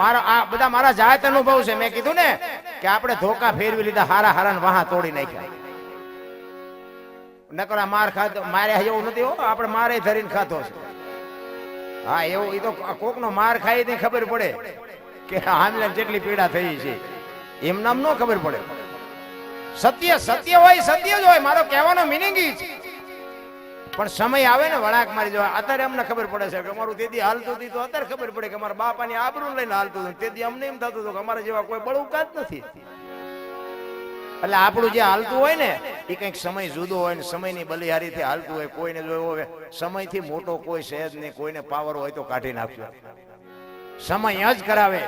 મારા આ બધા મારા જાત અનુભવ છે. મેં કીધું ને કે આપણે ધોકા ફેરવી લીધા, હારા હારા વાહા તોડી નાખ્યા. નકર માર ખાધો, મારે એવું નથી હો, આપણે મારે ધરીને ખાધો છે. હા, એવું એ તો કોક નો માર ખાઈ તે ખબર પડે કે આમને જેટલી પીડા થઈ છે. એમ નામ નો ખબર પડે. સત્ય સત્ય હોય, સત્ય જ હોય. મારો કહેવાનો મિનિંગ છે પણ સમય આવે ને વળાક મારી જવા અત્યારે અમને ખબર પડે છે કે અમારું તેથી હાલતું હતું, તો અત્યારે ખબર પડે કે અમારા બાપાની આબરૂ લઈને હાલતું હતું. તેથી અમને એમ થતું હતું કે અમારા જેવા કોઈ બળુકા જ નથી. એટલે આપણું જે હાલતું હોય ને, એ કંઈક સમય જુદો હોય ને, સમયની બલિહારીથી હાલતું હોય, કોઈને જોયો હોય, સમયથી મોટો કોઈ છે નહીં, કોઈને પાવર હોય તો કાઢી નાખજો સમય જ કરાવે.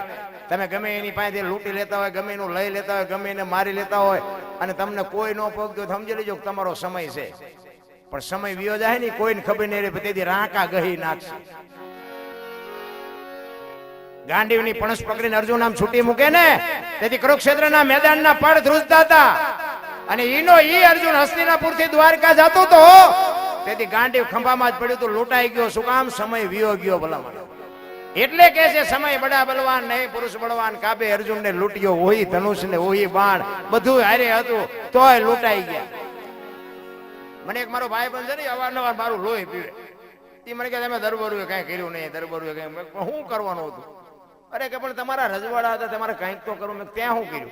તમે ગમે એની પાસેથી લૂંટી લેતા હોય, ગમે એનું લઈ લેતા હોય, ગમે એને મારી લેતા હોય, અને તમને કોઈ ન પગતો સમજી લેજો તમારો સમય છે. પણ સમય વિયો જાય ને, કોઈને ખબર નહીં રહે તેથી રાંકા ગહી નાખશે. ગાંડીવની પણસ પકડીને અર્જુન આમ છૂટી મૂકે ને, તેથી કુરુક્ષેત્રના મેદાનના પડ ધ્રુજતા હતા. અને ઈનો ઈ અર્જુન હસ્તિનાપુરથી દ્વારકા જતો તો તેથી ગાંડીવ ખંભામાં જ પડ્યું તો લૂંટાઈ ગયો. શું કામ? સમય વિયો ગયો ભલામણ. એટલે કે છે, સમય બડા બલવાન, નહીં પુરુષ બળવાન કાબે અર્જુન ને લૂંટ્યો. ઓહી ધનુષ ને ઓહી બાણ, બધું હારે હતું, તોય લૂંટાઈ ગયા. મને એક મારો ભાઈ બંધ છે ને અવારનવાર મારું લોહી પીવે. એ મને કે તમે દરબરુએ કઈ કર્યું નહીં, દરબરુએ કઈ. મેં શું કરવાનું હતું? અરે કે, પણ તમારા રજવાડા હતા, તમારે કંઈક તો કરવું. મેં ત્યાં શું કર્યું?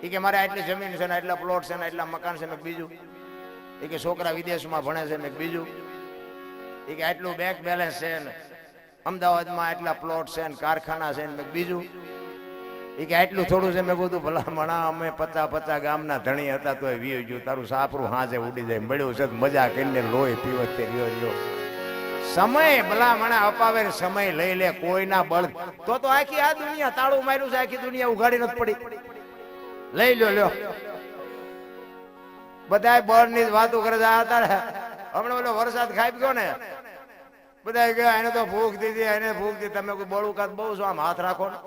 એ કે, મારે આટલી જમીન છે ને, આટલા પ્લોટ છે ને, આટલા મકાન છે ને, બીજું. એ કે, છોકરા વિદેશમાં ભણે છે ને, બીજું. એ કે, આટલું બેંક બેલેન્સ છે ને, અમદાવાદમાં આટલા પ્લોટ છે ને, કારખાના છે ને, બીજું. એ કે આટલું થોડું છે મેં કીધું, ભલા મણા, અમે પચા પચા ગામના ધણી હતા તો વીયો ગયું. તારું સાપરું હાજે ઉડી જાય. મળ્યું છે મજા કરીને લોહી પીવત તે રહ્યો રહ્યો. સમય, ભલા મણા અપાવે સમય લઈ લે, કોઈના બળ. તો તો આખી આ દુનિયા તાળું માર્યું છે, આખી દુનિયા ઉઘાડી નથી પડી. લઈ લ્યો લ્યો. બધા બળની વાતો કરે છે, આ તારે હમણાં ઓલો વરસાદ ખાઈ ગયો ને. બધા ગયા એને તો ભૂખ દીધી એને ભૂખ દીધી. તમે કોઈ બળું કાત બહુ છો, આમ હાથ રાખો ને.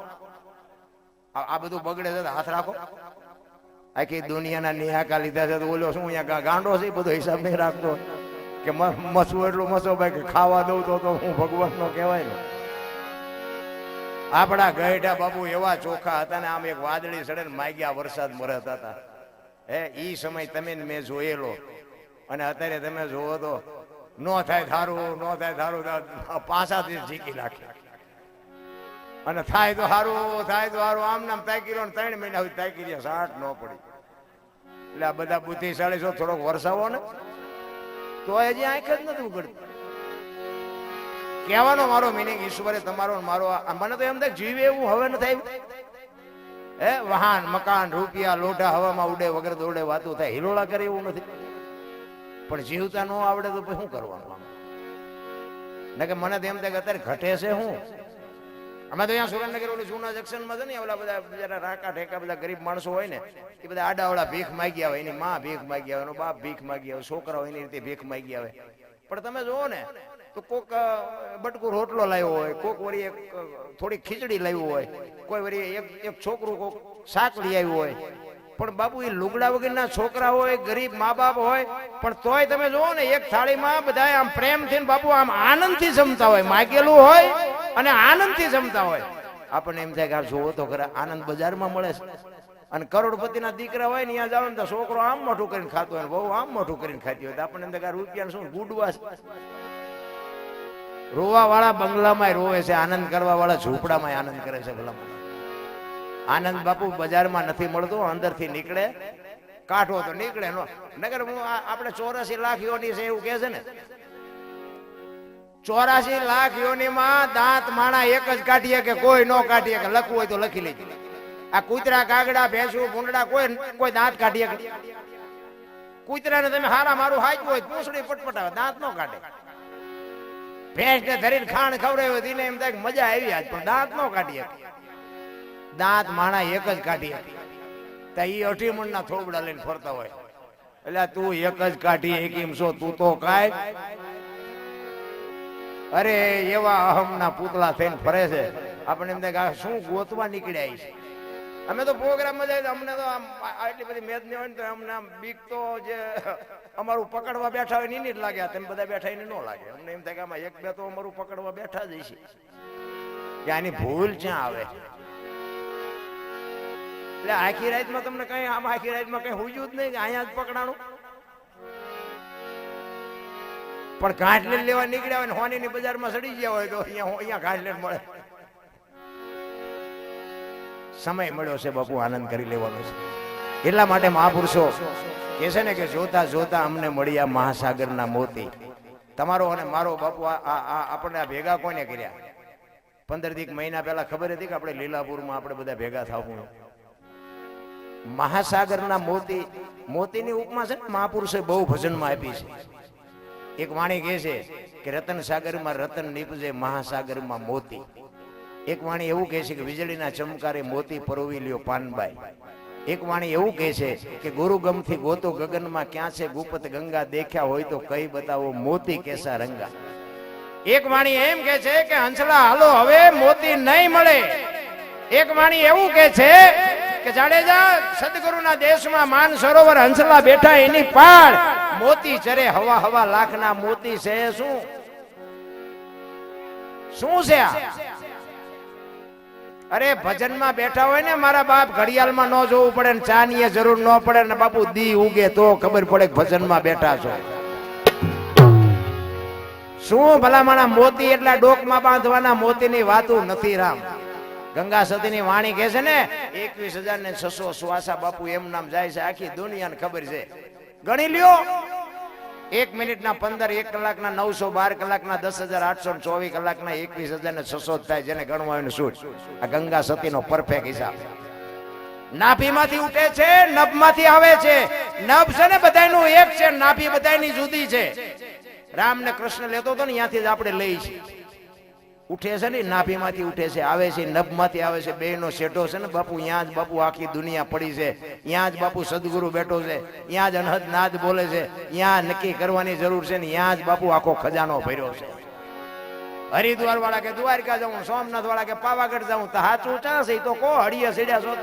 આ બધું બગડે છે હાથ રાખો. આખી દુનિયાના નિહાકા લીધા છે તો ઓલો શું અહીંયા ગાંડો છે બધો હિસાબ નહીં રાખતો. કે મ- મસવું એટલું મસો ભાઈ કે ખાવા દઉં તો તો હું ભગવાન નો કહેવાય ને. આપણા ગયઢા બાબુ એવા ચોખા હતા ને આમ એક વાદળી સડે ને માગ્યા વરસાદ મરત હતા. હે એ સમય તમે મેં જોયેલો. અને અત્યારે તમે જોવો તો, નો થાય થારું નો થાય થારું પાછાથી જીકી નાખે. અને થાય તો સારું થાય તો સારું આમ નામ તાકી રહ્યો ત્રણ મહિના સુધી તાકી રહ્યા સાઠ ન પડી. એટલે આ બધા બુદ્ધિશાળી છો, થોડોક વરસાવો ને. તો હજી આંખ જ નથી ઉગડતી. કહેવાનો મારો મિનિંગ ઈશ્વરે તમારો મારો મને તો એમ થાય જીવે એવું હવે ન થાય હે, વાહન, મકાન, રૂપિયા, લોઢા, હવામાં ઉડે વગર દોડે વાતું થાય. હિલોળા કરે એવું નથી. પણ જીવતા ન આવડે તો શું કરવાનું? ને કે મને તો એમ થાય અત્યારે ઘટે છે શું? અમે તો અહીંયા સુરેન્દ્રનગર ઓલું જૂના જંકશનમાં છે ને ઓલા બધા બિચારા રાકા ઠેકા બધા ગરીબ માણસો હોય ને, એ બધા આડાવડા ભીખ માગ્યા હોય એની માં ભીખ માગી આવે, એનો બાપ ભીખ માગી આવે, છોકરાઓ એની રીતે ભીખ માગી આવે. પણ તમે જુઓ ને, તો કોક બટકું રોટલો લાવ્યો હોય, કોક વળી એક થોડી ખીચડી લાવ્યું હોય, કોઈ વળી એક એક છોકરું કોક શાક લઈ આવ્યું હોય પણ બાપુ, એ લુગડા વગરના છોકરા હોય, ગરીબ મા બાપ હોય, પણ તોય તમે જુઓ ને, એક થાળીમાં બધા આમ પ્રેમથી ને બાપુ આમ આનંદથી જમતા હોય. માગેલું હોય અને આનંદથી જમતા હોય. આપણને એમ થાય કે આ જોવો તો ખરા, આનંદ બજારમાં મળે છે. અને કરોડપતિના દીકરા હોય ને, ત્યાં જાવ ને, તો છોકરો આમ મોટું કરીને ખાતો હોય બહુ આમ મોટું કરીને ખાતી હોય. આપણને એમ થાય રૂપિયા શું ગુડવા રોવા વાળા બંગલામાં રોવે છે, આનંદ કરવા વાળા ઝૂંપડામાં આનંદ કરે છે ભલામાં આનંદ બાપુ બજારમાં નથી મળતો, અંદરથી નીકળે. કાઢો તો નીકળે, નો. નગર હું આપણે ચોરાસી લાખ યોની છે એવું કે છે ને. ચોરાસી લાખ યોનીમાં દાંત માણા એક જ કાઢીએ કે કોઈ ન કાઢીએ કે લખવું હોય તો લખી લેજો. આ કૂતરા કાગડા, ભેંસું ભૂંડડા કોઈ કોઈ દાંત કાઢીએ કૂતરાને તમે હારા મારું હાચવું હોય, પૂછડી પટપટાવે, દાંત નો કાઢે. ભેંસ ને ધરીને ખાણ ખવડાવ્યો તેને એમ થાય મજા આવી આજ, પણ દાંત નો કાઢીએ. દાંત માણા એક જ કાઢી ત્યાં તો ઈ અઢી મણના થોબડા લઈને ફરતા હોય. એટલે તું એક જ કાઢી એકીમ છો, તું તો કાય અરે એવા અહમના પૂતળા થઈને ફરે છે. આપણે એમ કે શું ગોતવા નીકળ્યા છે. અમે તો પ્રોગ્રામમાં જાય અમને તો આમ આટલી બધી મેદ નહીં હોય ને તો અમને આમ બીક તો જે અમારું પકડવા બેઠા હોય એની જ લાગે. તમે બધા બેઠા એને ન લાગે. અમને એમ થાય કે આમાં એક બે તો અમારું પકડવા બેઠા જ છે કે આની ભૂલ ક્યાં આવે? એટલે આખી રાતમાં તમને કઈ આમ આખી રાતમાં કઈ હુજ્યું જ નહીં અહીંયા જ પકડાણું. પણ ઘાટલેટ લેવા નીકળ્યા હોય ને હોનીની બજારમાં સડી ગયા હોય તો અહીંયા અહીંયા ઘાટલેટ મળે. સમય મળ્યો છે બાપુ, આનંદ કરી લેવાનો છે. એટલા માટે મહાપુરુષો, કે છે ને કે જોતા જોતા અમને મળ્યા મહાસાગરના મોતી. તમારો અને મારો બાપુ આપણને આ ભેગા કોને કર્યા? પંદર દીક મહિના પહેલા ખબર હતી કે આપણે લીલાપુરમાં આપણે બધા ભેગા થવું. મહાસાગરના મોતી, મોતીની ઉપમા છે મહાપુરુષે બહુ ભજનમાં આપી છે. એક વાણી કહે છે કે રતન સાગરમાં રતન નીપજે મહાસાગરમાં મોતી. એક વાણી એવું કહે છે કે વીજળીના ચમકારે મોતી પરોવી લ્યો પાનબાઈ. એક વાણી એવું કહે છે કે ગુરુગમથી ગોતો ગગનમાં ક્યાં છે ગુપત ગંગા દેખ્યા હોય તો કઈ બતાવો મોતી કેસા રંગા. એક વાણી એમ કે છે કે હંસલા હાલો હવે મોતી નહીં મળે. એક વાણી એવું કે છે કે જાડેજા, સદગુરુના દેશમાં માન સરોવર હંસલા બેઠા એની પાળ. મોતી ચરે, હવા હવા લાખના મોતી છે, શું? શું છે આ? અરે, ભજનમાં બેઠા હોય ને મારા બાપ, ઘડિયાળમાં ન જોવું પડે ને ચા ની જરૂર ન પડે ને બાપુ દી ઉગે તો ખબર પડે કે ભજનમાં બેઠા છો. શું ભલામણા મોતી એટલા ડોકમાં બાંધવાના? મોતીની વાતું નથી રામ. ગંગા સતીની વાણી કહે છે ને, એકવીસ હજાર ને છસો સુવાસા બાપુ એમ નામ જાય છે આખી દુનિયાને ખબર છે. ગણી લ્યો. એક મિનિટના પંદર, એક કલાકના નવસો, બાર કલાકના દસ હજાર, આઠસો ચોવીસ કલાકના એકવીસ હજાર ને છસો થાય જેને ગણવા હોય ને શું? આ ગંગા સતીનો પરફેક્ટ હિસાબ. નાભીમાંથી ઉઠે છે, નભમાંથી આવે છે. નભ છે ને બધાયનું એક છે, નાભી બધાયની જુદી છે. રામ ને કૃષ્ણ લેતો હતો ને, ત્યાંથી જ આપણે લઈ છીએ. ઉઠે છે ને, નાભીમાંથી ઉઠે છે, આવે છે, નભમાંથી આવે છે બે નો શેઠો છે ને, બાપુ ત્યાં જ બાપુ આખી દુનિયા પડી છે ત્યાં જ બાપુ સદગુરુ બેઠો છે ત્યાં જ અનહદ નાદ બોલે છે ત્યાં નક્કી કરવાની જરૂર છે ને ત્યાં જ બાપુ આખો ખજાનો ભર્યો છે. હરિદ્વાર વાળા કે દ્વારકા જાઉં સોમનાથ વાળા કે પાવાગઢ જાઉં, તો હાચું ચા તો કો હળિયા સીડ્યા છો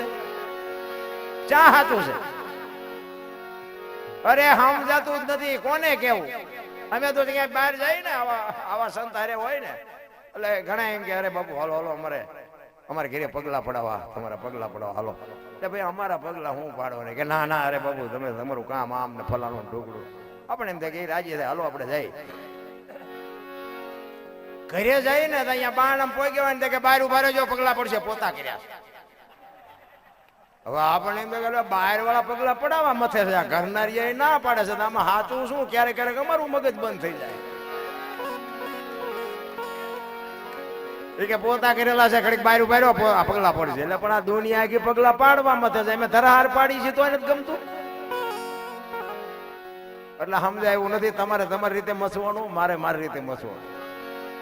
ચા હાચું છે? અરે, સમજાતું જ નથી, કોને કેવું અમે તો ક્યાંય બહાર જઈએ ને, આવા આવા સંત હારે હોય ને એટલે ઘણા એમ કે, અરે બાપુ, હાલો હાલો, અમારે અમારે ઘરે પગલા પડાવવા, તમારા પગલા પડાવવા, હાલો. એટલે ભાઈ, અમારા પગલા હું પાડો ને કે ના ના, અરે બાપુ, તમે તમારું કામ આમ ને ફલાણું ને ઢોકળું. આપણે એમ થાય કે રાજી થાય, હાલો, આપણે જઈ ઘરે જઈએ ને અહીંયા બાણ આમ પોઈ ગયો ને કે, બહાર ઊભા રહેજો, પગલા પડશે. પોતા કર્યા. હવે આપણે એમ કે બહાર વાળા પગલા પડાવવા મથે છે, આ ઘરનારી ના પાડે છે આમાં હાથું શું? ક્યારેક ક્યારેક અમારું મગજ બંધ થઈ જાય. એ કે પોતા કરેલા છે, ઘડીક બહાર ઊભા રહ્યો પગલા પડશે એટલે પણ આ દુનિયા આખી પગલા પાડવા મથે છે એમ ધરાહાર પાડી છે તો એને ગમતું. એટલે સમજાય એવું નથી, તમારે તમારી રીતે મસવાનું, મારે મારી રીતે મસવાનું.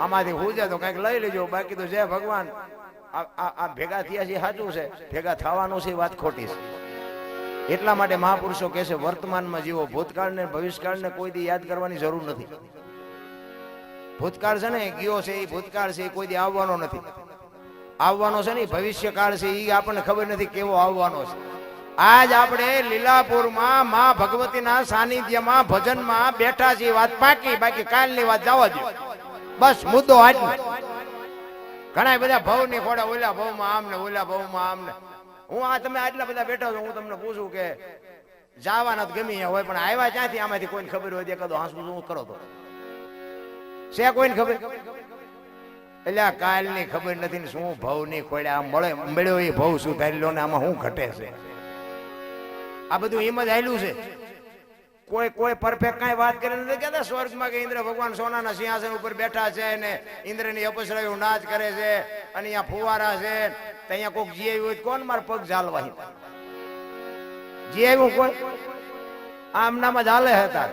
આમાંથી હું જાય તો કંઈક લઈ લેજો. બાકી તો જય ભગવાન. આ ભેગા થયા છે, સાચું છે. ભેગા થવાનું છે વાત ખોટી છે. એટલા માટે મહાપુરુષો કહે છે, વર્તમાનમાં જીવો ભૂતકાળને, ભવિષ્યકાળને કોઈ દી યાદ કરવાની જરૂર નથી. ભૂતકાળ છે ને, ગયો છે એ ભૂતકાળ છે એ કોઈ દી આવવાનો નથી. આવવાનો છે ને ભવિષ્યકાળ છે એ આપણને ખબર નથી કેવો આવવાનો છે. આજ આપણે લીલાપુરમાં માં ભગવતીના સાનિધ્યમાં, ભજનમાં બેઠા છે વાત પાકી બાકી કાલની વાત જવા દો બસ મુદ્દો આજનો. ઘણા બધા ભવની ખોડા ઓલા ભવમાં આમ ને ઓલા ભવમાં આમ ને હું આ તમે આટલા બધા બેઠા છો, હું તમને પૂછું કે જવાના ગમે હોય, પણ આવ્યા ક્યાંથી? આમાંથી કોઈને ખબર હોય તે કદો હાંસવું શું કરો તો? છે કોઈને ખબર? એટલે આ કાલની ખબર નથી ને શું ભવની ખોડે આમ મળે, મળ્યો એ ભવ સુધારી લો ને આમાં શું ઘટે છે? આ બધું એમ જ આયલું છે. કોઈ કોઈ પરફેક્ટ કાંઈ વાત કરે નથી કહેતા? સ્વર્ગમાં કે ઇન્દ્ર ભગવાન સોનાના સિંહાસન ઉપર બેઠા છે ને ઇન્દ્રની અપસરાયું નાચ કરે છે અને અહીંયા ફુવારા છે અહીંયા કોઈક જી હોય કોણ મારા પગ ઝાલવા જી કોઈ? આમ નામ જ હાલે હતા.